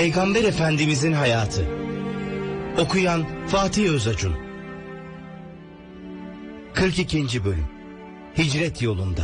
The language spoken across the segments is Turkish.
Peygamber Efendimizin hayatı. Okuyan Fatih Özacun. 42. bölüm. Hicret yolunda.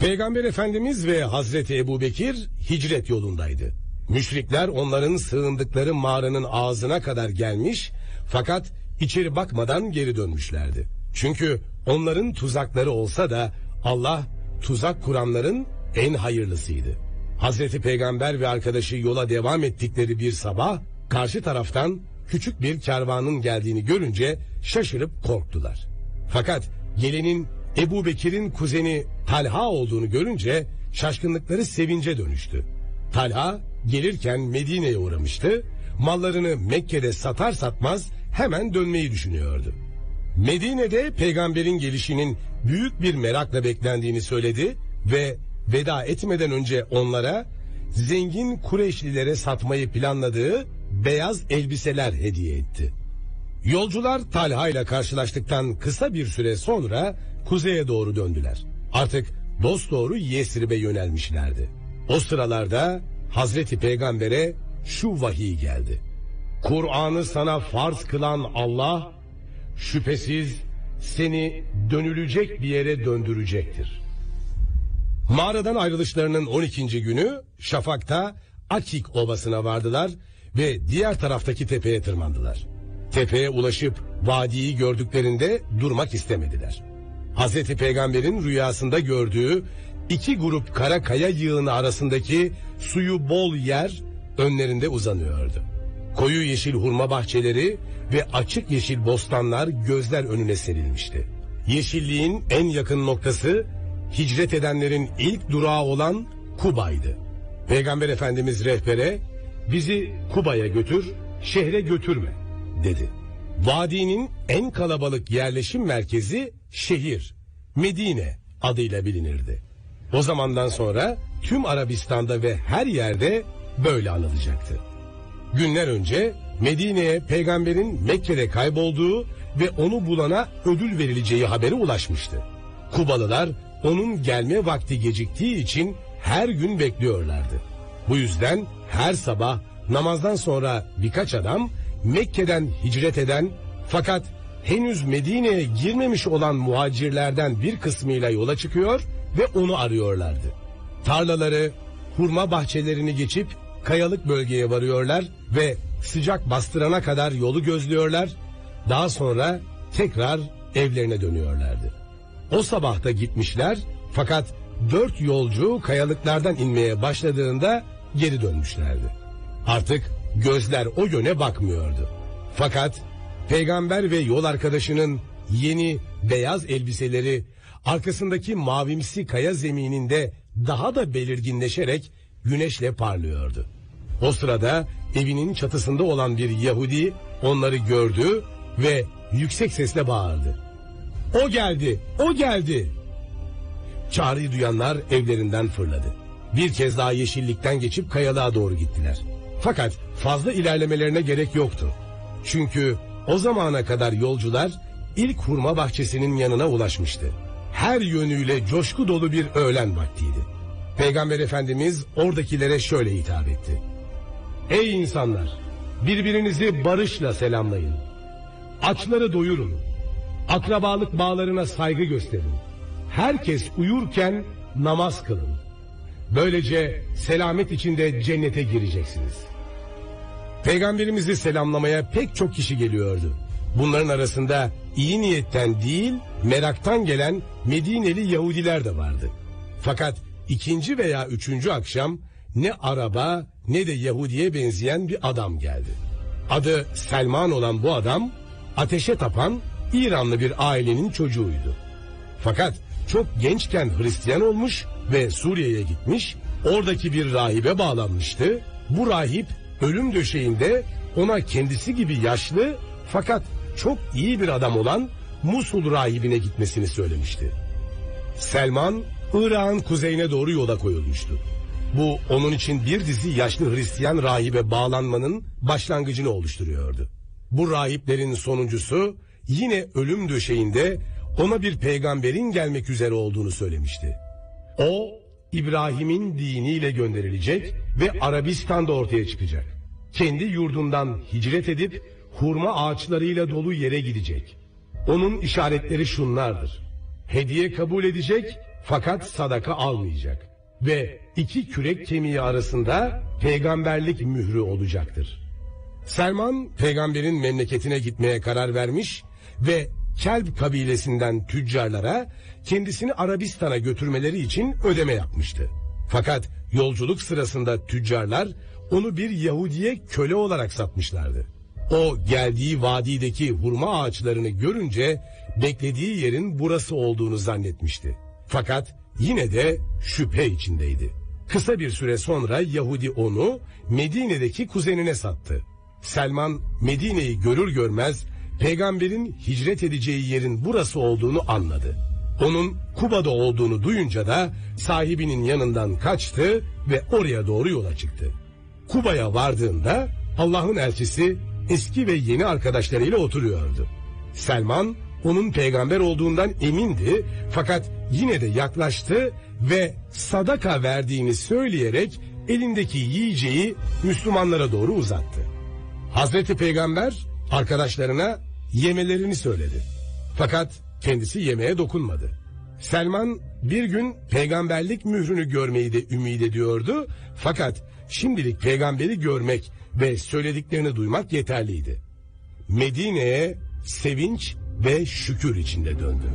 Peygamber Efendimiz ve Hazreti Ebubekir hicret yolundaydı. Müşrikler onların sığındıkları mağaranın ağzına kadar gelmiş fakat içeri bakmadan geri dönmüşlerdi. Çünkü onların tuzakları olsa da Allah tuzak kuranların en hayırlısıydı. Hazreti Peygamber ve arkadaşı yola devam ettikleri bir sabah karşı taraftan küçük bir kervanın geldiğini görünce şaşırıp korktular. Fakat gelenin Ebu Bekir'in kuzeni Talha olduğunu görünce şaşkınlıkları sevince dönüştü. Talha gelirken Medine'ye uğramıştı, mallarını Mekke'de satar satmaz hemen dönmeyi düşünüyordu. Medine'de peygamberin gelişinin büyük bir merakla beklendiğini söyledi ve veda etmeden önce onlara zengin Kureyşlilere satmayı planladığı beyaz elbiseler hediye etti. Yolcular Talha ile karşılaştıktan kısa bir süre sonra kuzeye doğru döndüler. Artık dosdoğru Yesrib'e yönelmişlerdi. O sıralarda Hazreti Peygamber'e şu vahiy geldi. Kur'an'ı sana farz kılan Allah şüphesiz seni dönülecek bir yere döndürecektir. Mağaradan ayrılışlarının 12. günü Şafak'ta Akik Ovası'na vardılar ve diğer taraftaki tepeye tırmandılar. Tepeye ulaşıp vadiyi gördüklerinde durmak istemediler. Hazreti Peygamber'in rüyasında gördüğü iki grup kara kaya yığını arasındaki suyu bol yer önlerinde uzanıyordu. Koyu yeşil hurma bahçeleri ve açık yeşil bostanlar gözler önüne serilmişti. Yeşilliğin en yakın noktası hicret edenlerin ilk durağı olan Kuba'ydı. Peygamber Efendimiz rehbere bizi Kuba'ya götür, şehre götürme dedi. Vadinin en kalabalık yerleşim merkezi şehir, Medine adıyla bilinirdi. O zamandan sonra tüm Arabistan'da ve her yerde böyle anılacaktı. Günler önce Medine'ye peygamberin Mekke'de kaybolduğu ve onu bulana ödül verileceği haberi ulaşmıştı. Kubalılar onun gelme vakti geciktiği için her gün bekliyorlardı. Bu yüzden her sabah namazdan sonra birkaç adam Mekke'den hicret eden fakat henüz Medine'ye girmemiş olan muhacirlerden bir kısmıyla yola çıkıyor ve onu arıyorlardı. Tarlaları, hurma bahçelerini geçip kayalık bölgeye varıyorlar ve sıcak bastırana kadar yolu gözlüyorlar. Daha sonra tekrar evlerine dönüyorlardı. O sabah da gitmişler fakat dört yolcu kayalıklardan inmeye başladığında geri dönmüşlerdi. Artık gözler o yöne bakmıyordu. Fakat peygamber ve yol arkadaşının yeni beyaz elbiseleri arkasındaki mavimsi kaya zemininde daha da belirginleşerek güneşle parlıyordu. O sırada evinin çatısında olan bir Yahudi onları gördü ve yüksek sesle bağırdı. O geldi, o geldi. Çağrıyı duyanlar evlerinden fırladı. Bir kez daha yeşillikten geçip kayalığa doğru gittiler. Fakat fazla ilerlemelerine gerek yoktu. Çünkü o zamana kadar yolcular ilk hurma bahçesinin yanına ulaşmıştı. Her yönüyle coşku dolu bir öğlen vaktiydi. Peygamber Efendimiz oradakilere şöyle hitap etti. Ey insanlar! Birbirinizi barışla selamlayın. Açları doyurun. Akrabalık bağlarına saygı gösterin. Herkes uyurken namaz kılın. Böylece selamet içinde cennete gireceksiniz. Peygamberimizi selamlamaya pek çok kişi geliyordu. Bunların arasında iyi niyetten değil, meraktan gelen Medineli Yahudiler de vardı. Fakat ikinci veya üçüncü akşam ne araba ne de Yahudiye benzeyen bir adam geldi. Adı Selman olan bu adam ateşe tapan İranlı bir ailenin çocuğuydu. Fakat çok gençken Hristiyan olmuş ve Suriye'ye gitmiş, oradaki bir rahibe bağlanmıştı. Bu rahip ölüm döşeğinde ona kendisi gibi yaşlı fakat çok iyi bir adam olan Musul rahibine gitmesini söylemişti. Selman Irak'ın kuzeyine doğru yola koyulmuştu. Bu onun için bir dizi yaşlı Hristiyan rahibe bağlanmanın başlangıcını oluşturuyordu. Bu rahiplerin sonuncusu yine ölüm döşeğinde ona bir peygamberin gelmek üzere olduğunu söylemişti. O İbrahim'in diniyle gönderilecek ve Arabistan'da ortaya çıkacak. Kendi yurdundan hicret edip hurma ağaçlarıyla dolu yere gidecek. Onun işaretleri şunlardır. Hediye kabul edecek fakat sadaka almayacak. Ve iki kürek kemiği arasında peygamberlik mührü olacaktır. Selman peygamberin memleketine gitmeye karar vermiş ve Kelb kabilesinden tüccarlara kendisini Arabistan'a götürmeleri için ödeme yapmıştı. Fakat yolculuk sırasında tüccarlar onu bir Yahudiye köle olarak satmışlardı. O geldiği vadideki hurma ağaçlarını görünce beklediği yerin burası olduğunu zannetmişti. Fakat yine de şüphe içindeydi. Kısa bir süre sonra Yahudi onu Medine'deki kuzenine sattı. Selman Medine'yi görür görmez peygamberin hicret edeceği yerin burası olduğunu anladı. Onun Kuba'da olduğunu duyunca da sahibinin yanından kaçtı ve oraya doğru yola çıktı. Kuba'ya vardığında Allah'ın elçisi eski ve yeni arkadaşlarıyla oturuyordu. Selman onun peygamber olduğundan emindi fakat yine de yaklaştı ve sadaka verdiğini söyleyerek elindeki yiyeceği Müslümanlara doğru uzattı. Hazreti Peygamber arkadaşlarına yemelerini söyledi. Fakat kendisi yemeğe dokunmadı. Selman bir gün peygamberlik mührünü görmeyi de ümit ediyordu. Fakat şimdilik peygamberi görmek ve söylediklerini duymak yeterliydi. Medine'ye sevinç ve şükür içinde döndü.